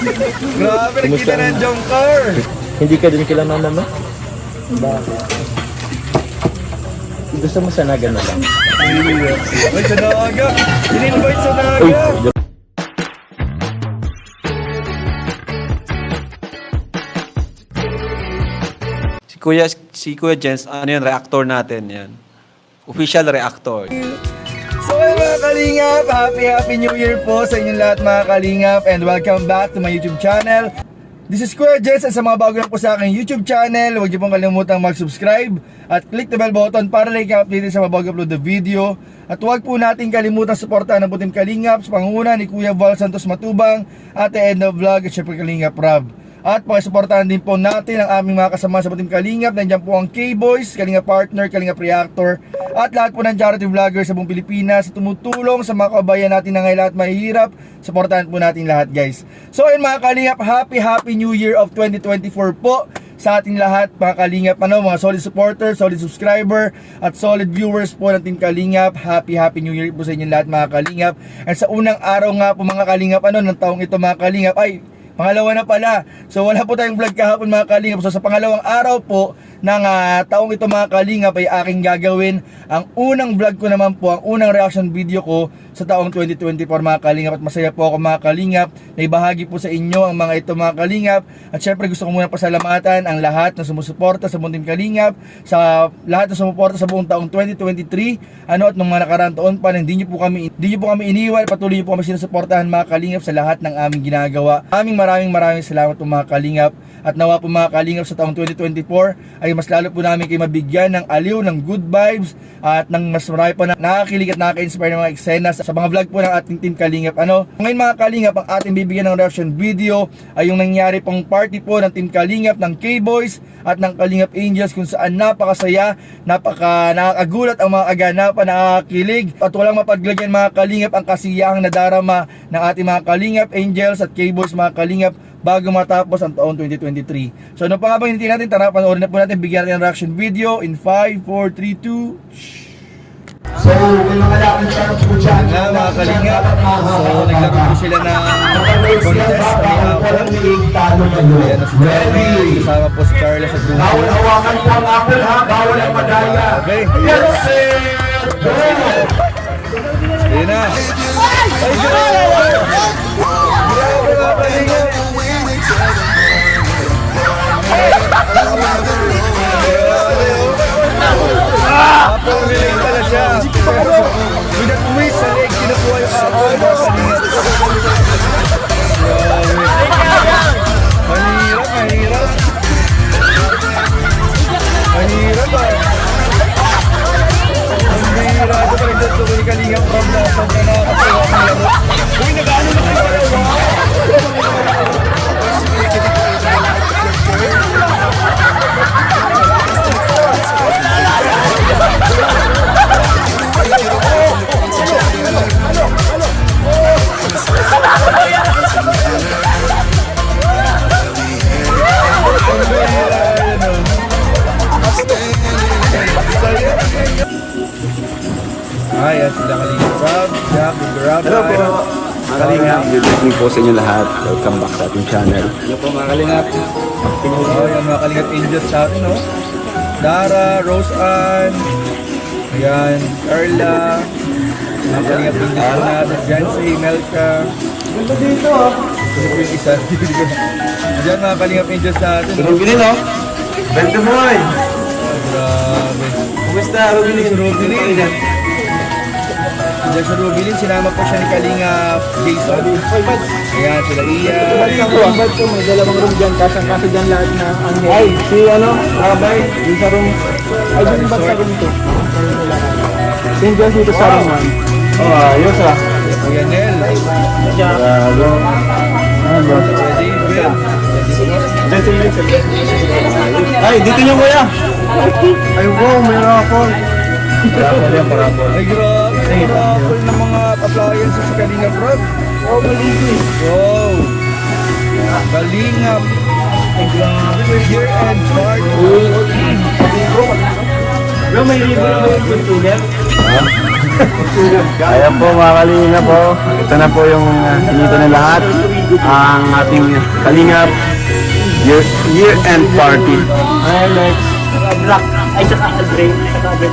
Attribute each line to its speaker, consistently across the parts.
Speaker 1: Grabe, nakita na
Speaker 2: ang-
Speaker 1: yung junk car.
Speaker 2: Hindi ka din kila mama mo? Bakit? Gusto mo sa naga na lang?
Speaker 1: Ay, sa naga. In-invite sa naga.
Speaker 2: Uy!
Speaker 3: Si Kuya, si Kuya Jens, ano yun, reactor natin yan. Official reactor.
Speaker 1: So ayun mga kalingap, happy happy new year po sa inyong lahat mga kalingap and welcome back to my YouTube channel. This is Kuya Jess at sa mga bago lang po sa aking YouTube channel, huwag niyo pong kalimutang mag-subscribe at click the bell button para like update sa mga bago upload na video. At huwag po natin kalimutan suportahan ang Putim Kalingap sa pangunguna ni Kuya Val Santos Matubang, Ate Edna Vlog at syempre Kalingap Rob. At pakisuportahan din po natin ang aming mga kasama sa Putim Kalingap. Nandiyan po ang K-Boys, Kalingap Partner, Kalingap Reactor, at lahat po ng charity vloggers sa buong Pilipinas na tumutulong sa mga kabayan natin na ngayon lahat mahihirap. Supportahan po natin lahat guys. So ayun mga Kalingap, happy happy new year of 2024 po sa ating lahat mga Kalingap ano, mga solid supporters, solid subscriber at solid viewers po ng Team Kalingap. Happy happy new year po sa inyo lahat mga Kalingap. And sa unang araw nga po mga Kalingap ano ng taong ito mga Kalingap ay Pangalawa na pala. So wala po tayong vlog kahapon mga kalingap. So sa pangalawang araw po ng ah, taong ito mga kalingap ay aking gagawin ang unang vlog ko naman po, ang unang reaction video ko sa taong 2024 mga kalingap. At masaya po ako mga kalingap na ibahagi po sa inyo ang mga ito mga kalingap. At syempre gusto ko muna pasalamatan ang lahat na sumusuporta sa Munting Kalingap, sa lahat na sumuporta sa buong taong 2023, ano at nung mga nakaraang taon pa na hindi niyo po kami hindi niyo po kami iniwan, patuloy niyo po kami sinusuportahan mga kalingap sa lahat ng aming ginagawa. Aming maraming maraming salamat po mga kalingap at nawa po mga kalingap sa taong 2024 ay mas lalo po namin kayo mabigyan ng aliw, ng good vibes at ng mas marami pa na nakakilig at nakaka-inspire ng mga eksena sa, mga vlog po ng ating team kalingap. Ano? Ngayon mga kalingap, ang ating bibigyan ng reaction video ay yung nangyari pong party po ng team kalingap ng K-Boys at ng Kalingap Angels kung saan napakasaya, napaka nakakagulat ang mga aganapan, nakakakilig at walang mapaglagyan mga kalingap ang kasiyahang nadarama ng ating mga Kalingap Angels at K-Boys mga kalingap bago matapos ang taon 2023. So ano pa nga bang hindi natin, tara panoorin na po natin, bigyan natin ng reaction video in 5, 4, 3, 2,
Speaker 4: So, may mga lakad siya po dyan.
Speaker 1: nga mga. So naglaro po sila ng contest may
Speaker 4: liig, talo kayo.
Speaker 1: Ayan si Jeremy, kasama po si Carlos at
Speaker 4: Bawal
Speaker 1: Dugo.
Speaker 4: hawakan po ang apple ha, bawal ang madaya.
Speaker 1: Okay.
Speaker 4: Yes, sir! Go!
Speaker 1: Ayun na. Ay, grabe! Grabe mga kalingap! Apple willing pala siya. With a Ay, yan sila kalingap Rob, Jack, Rob, Hello po.
Speaker 5: Kalingap, good evening po sa inyo lahat. Welcome back sa ating channel.
Speaker 1: Yan po mga kalingap. Oh, yan mga kalingap angels sa atin, no? Dara, Rose Ann, ayan, Carla, mga kalingap angels po natin, Jancy, Melka. Ganda dito, ah. Ito po yung isa. Diyan mga kalingap angels natin, no?
Speaker 5: Rubilin, no? Bente boy!
Speaker 1: Grabe.
Speaker 5: Kumusta, Rubilin?
Speaker 1: Si Sa Rubilin, sinama po siya ni Kalinga Jason. Ayan, sila Ian.
Speaker 2: Ba't ko may dalawang room dyan, kasang-kasa dyan lahat na ang Ay, si ano, Rabay, yung sa room. Ay, yung ba't sa room to? Yung dyan dito sa room man. Oh, ayos ah.
Speaker 1: Kuya Nel.
Speaker 2: Grabe. Ano ba? Sa inyo. Ay, dito nyo kuya. Ay, wow, may raffle. Raffle yan, raffle.
Speaker 1: Ay, grabe. Ang raffle ng mga appliances sa Kalinga Prod.
Speaker 2: Oh, maligi.
Speaker 1: Wow. Kalingap. Year-end party.
Speaker 2: Bro, may libre na yung consumer.
Speaker 5: Ayan po mga kalinga po. Ito na po yung uh, dito ng lahat. ang ating Kalingap year, year-end party.
Speaker 2: Ay, next.
Speaker 6: Black. Ay, saka Aldre.
Speaker 1: Ah.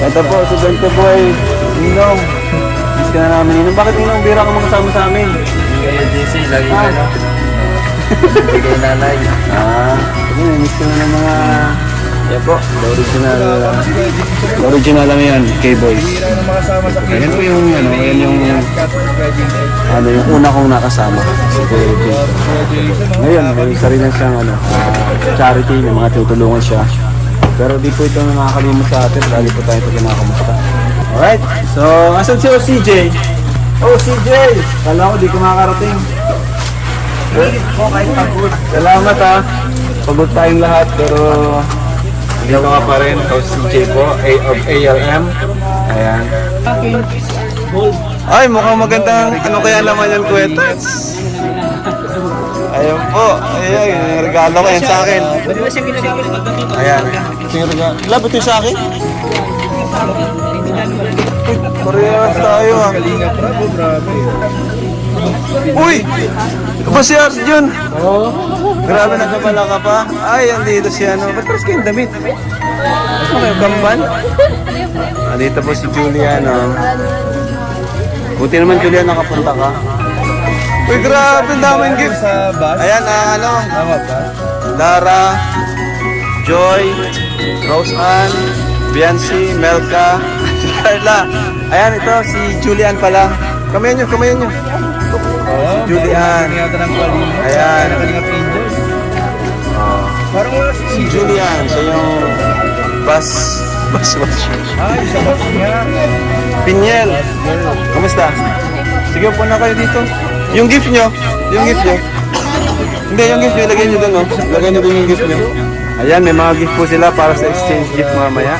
Speaker 5: Ito po, si Bente Boy, Ninong. Miss ka na namin, Ninong. Bakit Ninong, bira ka makasama sa amin?
Speaker 3: Kaya JC, lagi na no? Bigay nanay.
Speaker 5: Ah, miss ka na ng mga... Yan po, the original. The original lang yan, K-Boys. Ayan po yung, ano, ayan yung, ano, yung una kong nakasama. Si
Speaker 1: no?
Speaker 5: Ngayon, may sarili na siyang ano, ah, charity, may mga tutulungan siya. Pero di po ito nakakalimot sa atin, lagi po tayo ito kinakamusta. Alright, so asan si CJ? Oh, CJ! Kala ko di
Speaker 6: pagod.
Speaker 5: Salamat ha. Pagod tayong lahat, pero hindi ko pa rin. Ito CJ po, A of ALM. Ayan. Ay, mukhang magandang ano kaya naman yan, Kwetas? Ayan po. Ayan, yung regalo ko yan sa akin. Ayan. Yung regalo. Labot yung sa akin? Uy, parehas tayo ah. Uy! Ba si Arjun? Oo. Grabe nagkabala ka pa. Ay, andito si ano. Ba't pares kayong damit? Ano kayo, kamban? Andito po si Julian, oh. Buti naman, Julian, nakapunta ka. Uy, grabe, ang daming gift.
Speaker 1: Sa bus.
Speaker 5: Ayan, ah, ano,
Speaker 1: Tama ba?
Speaker 5: Lara, Joy, Rose Ann, Biancy, Melka, Carla. Ayan, ito, si Julian pala. Kamayan nyo, kamayan nyo. Julian.
Speaker 1: Yata ng Kalinga.
Speaker 5: Ayan.
Speaker 1: Kalinga Angels.
Speaker 5: Oh.
Speaker 1: Parang wala si
Speaker 5: Si Julian, siya yung bus, bus watcher.
Speaker 1: Ay, sa bus niya.
Speaker 5: Pinyel, kamusta? Sige, upo na kayo dito. Yung gift nyo, yung gift nyo. Hindi, yung gift nyo, ilagay nyo doon, oh. Ilagay nyo doon yung gift nyo. Ayan, may mga gift po sila para sa exchange gift mamaya.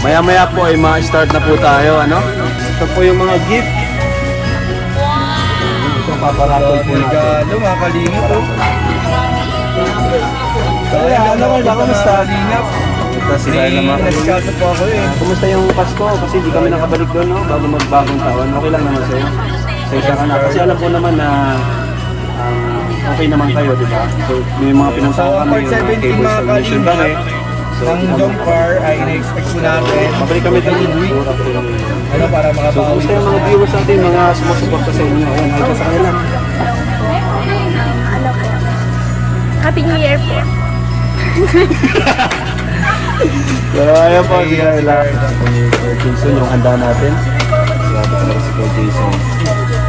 Speaker 5: Maya-maya po ay ma-start na po tayo, ano? Ito po yung mga gift. Paparatol po natin.
Speaker 1: Regalo, mga Kalinga po. Kaya, ano ko, kamusta? Kalinga.
Speaker 5: Ito si Kyle naman.
Speaker 1: Po ako eh.
Speaker 5: Kumusta yung Pasko? Kasi di kami nakabalik doon, no? Bago magbagong taon. Okay lang naman sa'yo. Sa isa ka na. Kasi alam ko naman na ah, okay naman kayo, di ba? So, may mga pinuntahan
Speaker 1: So,
Speaker 5: kami.
Speaker 1: part 17
Speaker 5: cables
Speaker 1: mga
Speaker 5: na mission
Speaker 1: Kalinga.
Speaker 5: kami. So,
Speaker 1: Ang jump car ay ina-expect po natin.
Speaker 5: Mabalik kami doon.
Speaker 1: Para
Speaker 5: So,
Speaker 1: makabawi.
Speaker 5: kumusta yung mga viewers natin, mga sumusuporta sa inyo? Ayan, hi ka sa kanila.
Speaker 7: Happy New Year po.
Speaker 5: So, ayan po, si. Si Jason, yung handa natin. Grabe talaga si Kuya Jason.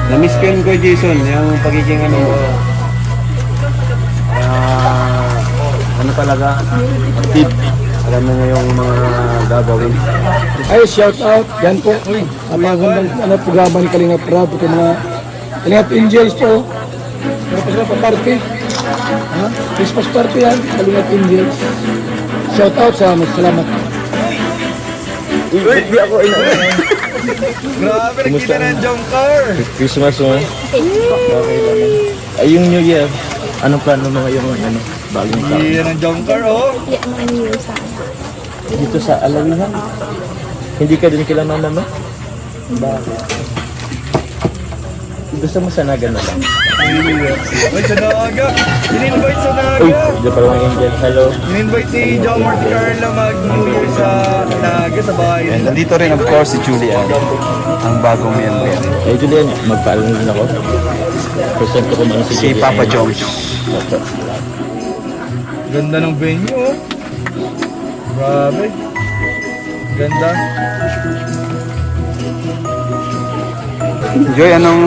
Speaker 5: Na-miss ko yun, Kuya Jason, yung pagiging ano mo. Ah, ano talaga? Active. Alam na niya yung mga gagawin.
Speaker 2: Ay, shout out. Yan po. Napakagandang ano, programa ni Kalinga Prab. Ito mga Kalinga Angels po. Pa sila pa party. Ha? Christmas party yan. Kalinga Angels. Shout out sa amin. Salamat.
Speaker 5: Uy, di ako
Speaker 1: Grabe, nakita na yung car.
Speaker 8: Christmas mo. Okay lang. Ay, yung New Year. Anong plano mo ngayong ano, bagong taon?
Speaker 1: Hindi ng jump car, oh.
Speaker 7: Yeah, mga New sana.
Speaker 8: Dito sa Alawihan. Hindi ka din kila mama mo? Bakit? Gusto mo sa Naga na lang?
Speaker 1: Uy, sa Naga. In-invite sa
Speaker 8: Uy,
Speaker 1: Naga.
Speaker 8: dito pa lang angel. Hello.
Speaker 1: In-invite ni John Marty Carla mag-New Year sa Naga, sa bahay.
Speaker 5: And nandito rin of course si Julian, ang bagong member.
Speaker 8: Eh, Julian, magpaalam din ako. Present ko muna si
Speaker 5: Si
Speaker 8: Julian.
Speaker 5: Papa Jones.
Speaker 8: Opo.
Speaker 1: Ganda ng venue, oh. Grabe. Ganda.
Speaker 5: Joy, anong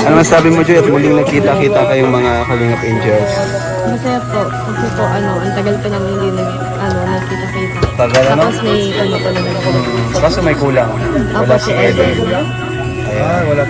Speaker 5: ano masabi mo Joy at muling nakita-kita kayong mga Kalingap Angels?
Speaker 7: Masaya po. Kasi po, ano, ang tagal pa namin hindi nag, ano, nagkita-kita.
Speaker 5: Tagal ano?
Speaker 7: Tapos may, ano pa naman ako.
Speaker 5: Kaso may kulang. Wala
Speaker 7: Tapos
Speaker 5: si. Eden.
Speaker 1: Ah, wala.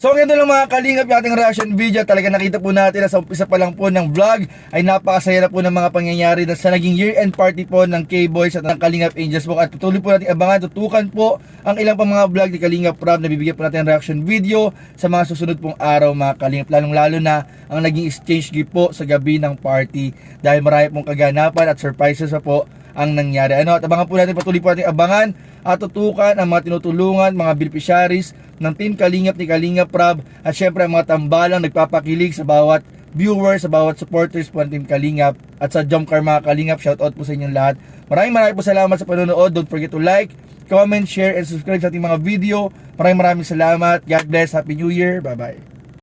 Speaker 1: So ganda lang mga kalingap yung ating reaction video Talaga nakita po natin na sa umpisa pa lang po ng vlog Ay napakasaya na po ng mga pangyayari na sa naging year-end party po ng K-Boys at ng Kalingap Angels po. At tutuloy po natin abangan, tutukan po ang ilang pang mga vlog ni Kalingap Rob na bibigyan po natin reaction video sa mga susunod pong araw mga Kalingap. Lalong lalo na ang naging exchange gift po sa gabi ng party. Dahil marami pong kaganapan at surprises pa po ang nangyari. Ano, at abangan po natin, patuloy po natin abangan at tutukan ang mga tinutulungan, mga beneficiaries ng Team Kalingap ni Kalingap Prab at syempre ang mga tambalang nagpapakilig sa bawat viewers, sa bawat supporters po ng Team Kalingap at sa Jump Car mga Kalingap, shoutout po sa inyong lahat. Maraming maraming po salamat sa panonood. Don't forget to like, comment, share, and subscribe sa ating mga video. Maraming maraming salamat. God bless. Happy New Year. Bye-bye.